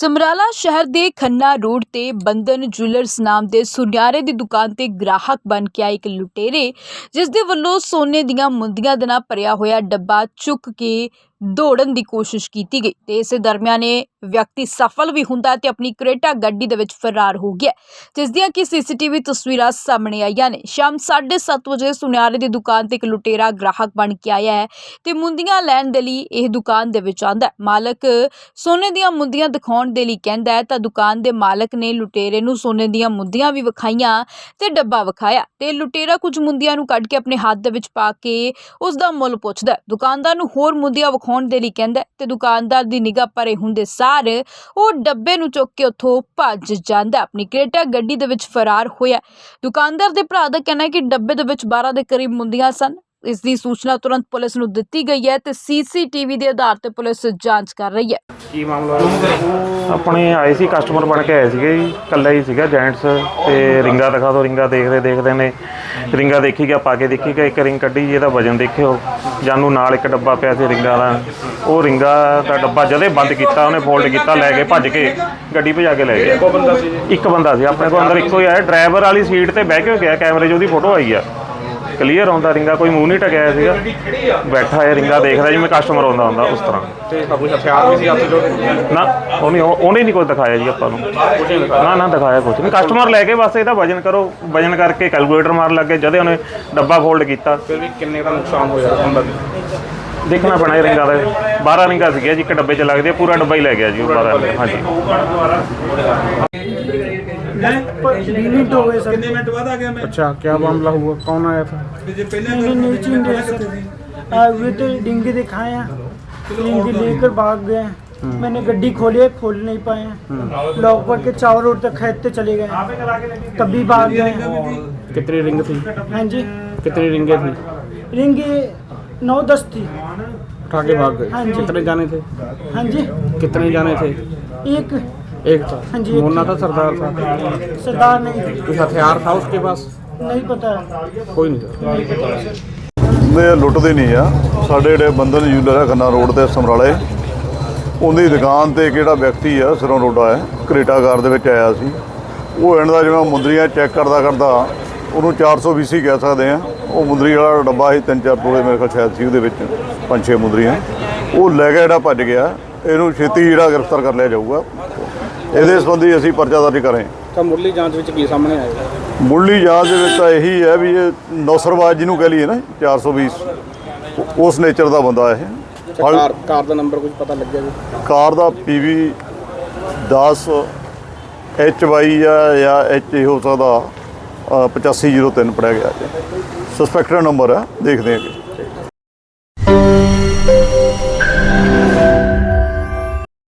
ਸਮਰਾਲਾ ਸ਼ਹਿਰ ਦੇ ਖੰਨਾ ਰੋਡ ਤੇ ਬੰਦਨ ਜੁਐਲਰਸ ਨਾਮ ਦੇ ਸੁਨਿਆਰੇ ਦੀ ਦੁਕਾਨ ਤੇ ਗ੍ਰਾਹਕ ਬਣ ਕੇ ਆਏ ਇੱਕ ਲੁਟੇਰੇ ਜਿਸ ਦੇ ਵੱਲੋਂ ਸੋਨੇ ਦੀਆਂ ਮੁੰਦੀਆਂ ਦੇ ਨਾਲ ਭਰਿਆ ਹੋਇਆ ਡੱਬਾ ਚੁੱਕ ਕੇ ਦੌੜਨ ਦੀ ਕੋਸ਼ਿਸ਼ ਕੀਤੀ ਗਈ ਤੇ ਇਸੇ ਦਰਮਿਆਨ ਇਹ ਵਿਅਕਤੀ ਸਫਲ ਵੀ ਹੁੰਦਾ ਤੇ ਆਪਣੀ ਕਰੇਟਾ ਗੱਡੀ ਦੇ ਵਿੱਚ ਫਰਾਰ ਹੋ ਗਿਆ, ਜਿਸ ਦੀਆਂ ਕਿ ਸੀਸੀਟੀਵੀ ਤਸਵੀਰਾਂ ਸਾਹਮਣੇ ਆਈਆਂ ਨੇ। ਸ਼ਾਮ 7:30 ਵਜੇ ਸੁਨਿਆਰੇ ਦੀ ਦੁਕਾਨ ਤੇ ਇੱਕ ਲੁਟੇਰਾ ਗ੍ਰਾਹਕ ਬਣ ਕੇ ਆਇਆ ਹੈ ਤੇ ਮੁੰਦੀਆਂ ਲੈਣ ਦੇ ਲਈ ਇਹ ਦੁਕਾਨ ਦੇ ਵਿੱਚ ਆਂਦਾ ਮਾਲਕ ਸੋਨੇ ਦੀਆਂ ਮੁੰਦੀਆਂ ਦਿਖਾਉਣ ਦੇ ਲਈ ਕਹਿੰਦਾ ਹੈ, ਤਾਂ ਦੁਕਾਨ ਦੇ ਮਾਲਕ ਨੇ ਲੁਟੇਰੇ ਨੂੰ ਸੋਨੇ ਦੀਆਂ ਮੁੰਦੀਆਂ ਵੀ ਵਿਖਾਈਆਂ ਤੇ ਡੱਬਾ ਵਿਖਾਇਆ ਤੇ ਲੁਟੇਰਾ ਕੁਝ ਮੁੰਦੀਆਂ ਨੂੰ ਕੱਢ ਕੇ ਆਪਣੇ ਹੱਥ ਦੇ ਵਿੱਚ ਪਾ ਕੇ ਉਸ ਦਾ ਮੁੱਲ ਪੁੱਛਦਾ ਦੁਕਾਨਦਾਰ ਨੂੰ ਹੋਰ ਮੁੰਦੀਆਂ ਵਿਖਾ ਵਿਖਾਉਣ ਦੇ ਲਈ ਕਹਿੰਦਾ ਤੇ ਦੁਕਾਨਦਾਰ ਦੀ ਨਿਗਾਹ ਪਰੇ ਹੁੰਦੇ ਸਾਰ ਉਹ ਡੱਬੇ ਨੂੰ ਚੁੱਕ ਕੇ ਉੱਥੋਂ ਭੱਜ ਜਾਂਦਾ ਆਪਣੀ ਕ੍ਰੇਟਾ ਗੱਡੀ ਦੇ ਵਿੱਚ ਫਰਾਰ ਹੋਇਆ ਦੁਕਾਨਦਾਰ ਦੇ ਭਰਾ ਦਾ ਕਹਿਣਾ ਹੈ ਕਿ ਡੱਬੇ ਦੇ ਵਿੱਚ 12 ਦੇ ਕਰੀਬ ਮੁੰਦੀਆਂ ਸਨ। ਇਸ ਦੀ ਸੂਚਨਾ ਤੁਰੰਤ ਪੁਲਿਸ ਨੂੰ ਦਿੱਤੀ ਗਈ ਹੈ ਤੇ ਸੀਸੀਟੀਵੀ ਦੇ ਆਧਾਰ ਤੇ ਪੁਲਿਸ ਜਾਂਚ ਕਰ ਰਹੀ ਹੈ। ਕੀ ਮਾਮਲਾ ਆਪਣੇ ਆਏ ਸੀ ਕਸਟਮਰ ਬਣ ਕੇ ਆਏ ਸੀਗੇ ਜੀ ਇਕੱਲਾ ਹੀ ਸੀਗਾ ਜੈਂਟਸ ਤੇ ਰਿੰਗਾ ਦਿਖਾ ਦੋ ਰਿੰਗਾ ਦੇਖਦੇ ਦੇਖਦੇ ਨੇ। ਰਿੰਗਾ ਦੇਖੀ ਗਿਆ ਪਾ ਕੇ ਦੇਖੀ ਗਿਆ ਇੱਕ ਰਿੰਗ ਕੱਢੀ ਜੀ ਇਹਦਾ ਵਜਨ ਦੇਖਿਓ। ਜਾਨੂੰ ਨਾਲ ਇੱਕ ਡੱਬਾ ਪਿਆ ਸੀ ਰਿੰਗਾ ਦਾ। ਉਹ ਰਿੰਗਾ ਦਾ ਡੱਬਾ ਜਦੇ ਬੰਦ ਕੀਤਾ ਉਹਨੇ ਫੋਲਡ ਕੀਤਾ ਲੈ ਕੇ ਭੱਜ ਕੇ ਗੱਡੀ ਭਜਾ ਕੇ ਲੈ ਗਿਆ। ਕੋ ਬੰਦਾ ਸੀ। ਜੀ? ਇੱਕ ਬੰਦਾ ਸੀ ਆਪਣੇ ਕੋਲ ਅੰਦਰ ਇੱਕੋ ਹੀ ਆਇਆ ਡਰਾਈਵਰ ਵਾਲੀ ਸੀਟ ਤੇ ਬਹਿ ਕੇ ਗਿਆ ਕੈਮਰੇ 'ਚ ਉਹਦੀ ਫੋਟੋ ਆਈ ਆ। ਕਲੀਅਰ ਆਉਂਦਾ ਰਿੰਗਾ ਕੋਈ ਮੂੰਹ ਨਹੀਂ ਟਕਿਆ ਸੀਗਾ। ਬੈਠਾ ਹੈ ਰਿੰਗਾ ਦੇਖਦਾ ਜਿਵੇਂ ਕਸਟਮਰ ਆਉਂਦਾ ਹੁੰਦਾ ਉਸ ਤਰ੍ਹਾਂ। ਨਾ ਉਹਨੇ ਉਹਨੇ ਨਹੀਂ ਕੋਈ ਦਿਖਾਇਆ ਜੀ ਆਪਾਂ ਨੂੰ। ਨਾ ਨਾ ਦਿਖਾਇਆ ਕੁਝ ਨਹੀਂ। ਕਸਟਮਰ ਲੈ ਕੇ ਬਸ ਇਹਦਾ ਵਜਨ ਕਰੋ ਵਜਨ ਕਰਕੇ ਕੈਲਕੂਲੇਟਰ ਮਾਰਨ ਲੱਗੇ ਜਦੋਂ ਉਹਨੇ ਡੱਬਾ ਫੋਲਡ ਕੀਤਾ। ਫਿਰ ਵੀ ਕਿੰਨੇ ਦਾ ਨੁਕਸਾਨ ਹੋਇਆ ਹੁੰਦਾ ਦੇਖਣਾ ਪੈਣਾ ਇਹ ਰਿੰਗਾਂ ਦਾ। 12 ਰਿੰਗਾਂ ਸੀਗੀਆਂ ਜੀ ਇੱਕ ਡੱਬੇ ਚ ਲੱਗਦੇ ਆ ਪੂਰਾ ਡੱਬਾ ਹੀ ਲੈ ਗਿਆ ਜੀ ਉਹ 12 ਹਾਂਜੀ। कितने मिनट बाद आ गया मैं अच्छा क्या मामला हुआ? कौन आया था? मुझे पहले नहीं नहीं आए हुए तो डिंगे दिखाए हैं। लेकर भाग गए मैंने गड्डी खोली है खोल नहीं पाए लॉक पर के चारों रोड तक खेदते चले गए तभी भाग गए कितनी रिंग थी? हाँ जी। कितनी रिंगे थी? रिंगे नौ दस थी। उठा के भाग हाँ गए जी। कितने जाने थे? हाँ जी। कितने जाने थे? एक एक था हाँ जी, एक मुन्ना था। था सरदार था सरदार नहीं थी कुछ हथियार था उसके पास नहीं पता कोई नहीं था नहीं पता सर ਇਹ ਲੁੱਟਦੇ ਨਹੀਂ ਆ ਸਾਡੇ ਜਿਹੜੇ ਬੰਦਨ ਜੂਲਰ ਹੈ ਖੰਨਾ ਰੋਡ ਤੇ ਸਮਰਾਲੇ ਉਹਦੀ ਦੁਕਾਨ ਤੇ ਕਿਹੜਾ ਵਿਅਕਤੀ ਆ ਸਿਰੋਂ ਰੋਡਾ ਹੈ ਕ੍ਰੇਟਾਗਾਰ ਦੇ ਵਿੱਚ ਆਇਆ ਸੀ ਉਹ ਇਹਨਾਂ ਦਾ ਜਿਵੇਂ ਮੁੰਦਰੀਆਂ ਚੈੱਕ ਕਰਦਾ ਕਰਦਾ ਉਹਨੂੰ 420 ਕਹਿ ਸਕਦੇ ਆ ਉਹ ਮੁੰਦਰੀ ਵਾਲਾ ਡੱਬਾ ਸੀ ਤਿੰਨ ਚਾਰ ਤੋਲੇ ਮੇਰੇ ਕੋਲ ਸ਼ਾਇਦ ਸੀ ਉਹਦੇ ਵਿੱਚ ਪੰਜ ਛੇ ਮੁੰਦਰੀਆਂ ਉਹ ਲੈ ਕੇ ਜਿਹੜਾ ਭੱਜ ਗਿਆ ਇਹਨੂੰ ਛੇਤੀ ਜਿਹੜਾ ਗ੍ਰਿਫਤਾਰ ਕਰ ਲਿਆ ਜਾਊਗਾ ਇਹਦੇ ਸੰਬੰਧੀ ਅਸੀਂ ਪਰਚਾ ਦਰਜ ਕਰੇ ਤਾਂ ਮੁੱਢਲੀ ਜਾਂਚ ਵਿੱਚ ਕੀ ਸਾਹਮਣੇ ਆਇਆ? ਮੁੱਢਲੀ ਜਾਂਚ ਦੇ ਵਿੱਚ ਤਾਂ ਇਹੀ ਹੈ ਵੀ ਇਹ ਨੌਸਰਵਾਜ ਜਿਹਨੂੰ ਕਹ ਲਈਏ ਨਾ 420 ਉਹ- ਉਸ ਨੇਚਰ ਦਾ ਬੰਦਾ ਇਹ। ਕਾਰ ਕਾਰ ਦਾ ਨੰਬਰ ਕੁਝ ਪਤਾ ਲੱਗਿਆ ਜੀ? ਕਾਰ ਦਾ ਪੀਵੀ 10 ਐਚ ਵਾਈ ਆ ਜਾਂ ਐਚ ਹੋ ਸਕਦਾ ਅ, 8503 ਪੜਿਆ ਗਿਆ ਜੀ। ਸਸਪੈਕਟਡ ਨੰਬਰ ਹੈ ਦੇਖਦੇ ਹਾਂ